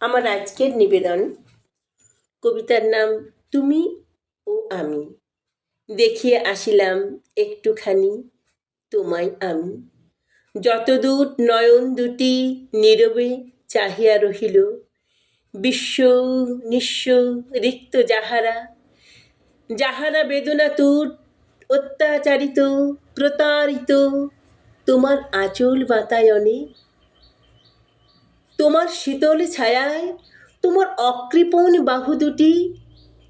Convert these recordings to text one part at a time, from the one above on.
আমার আজকের নিবেদন। কবিতার নাম, তুমি ও আমি। দেখিয়ে আসিলাম একটুখানি, তোমায় আমি। যতদূর নয়ন দুটি নীরবে চাহিয়া রহিল, বিশ্ব নিঃস্ব রিক্ত যাহারা যাহারা বেদনা তুর অত্যাচারিত, প্রতারিত, তোমার আঁচল বাতায়নে তোমার শীতল ছায়ায় তোমার অকৃপণ বাহু দুটি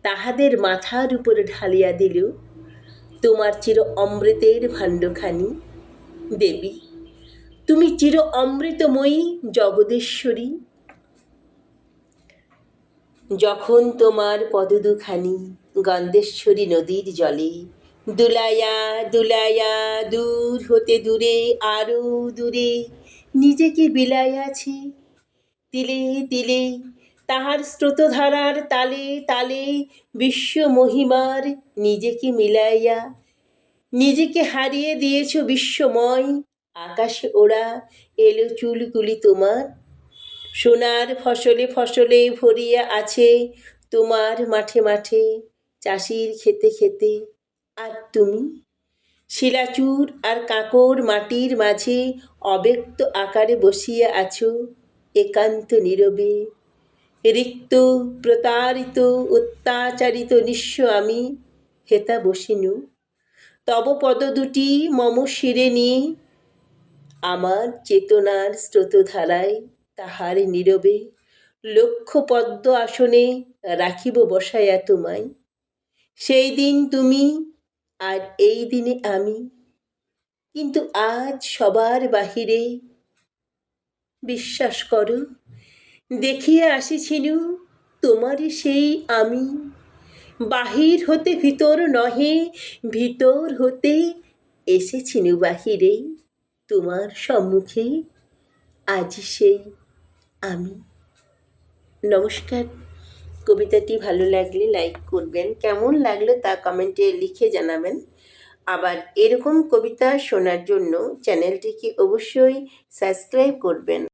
তাহাদের মাথার উপরে ঢালিয়া দিল। তোমার চির অমৃতের ভাণ্ডখানি। দেবী, তুমি চির অমৃতময়ী জগদেশ্বরী। যখন তোমার পদদুখানি গন্ধেশ্বরী নদীর জলে দুলাইয়া দুলাইয়া দূর হতে দূরে আরও দূরে নিজেকে বিলাইয়াছে তিলে তিলে, তাহার স্রোতধারার তালে তালে বিশ্ব মহিমার নিজেকে মিলাইয়া, নিজেকে হারিয়ে দিয়েছ বিশ্বময়, আকাশে ওড়া এলো চুলগুলি তোমার। সোনার ফসলে ফসলে ভরিয়া আছে তোমার মাঠে মাঠে চাষির খেতে খেতে। আর তুমি? শিলাচুর আর কাঁকর মাটির মাঝে অব্যক্ত আকারে বসিয়া আছো। একান্ত নীরবে। রিক্ত, প্রতারিত, অত্যাচারিত নিঃস্ব আমি হেতা বসিনু। তব পদ দুটি মম শিরে নিয়ে আমার চেতনার স্রোতধারায় তাহার নীরবে লক্ষ পদ্ম আসনে রাখিব বসাইয়া তোমায়। সেই দিন তুমি আর এই দিনে আমি। কিন্তু আজ সবার বাহিরে বিশ্বাস করো, দেখিয়ে আসিছিল তোমারই সেই আমি। বাহির হতে ভিতর নহে, ভিতর হতে এসেছিনু বাহিরে। তোমার সম্মুখে আজ সেই আমি। নমস্কার, কবিতাটি ভালো লাগলে লাইক করবেন, কেমন লাগল তা কমেন্টে লিখে জানাবেন। আবার এরকম কবিতা শোনার জন্য চ্যানেলটিকে অবশ্যই সাবস্ক্রাইব করবেন।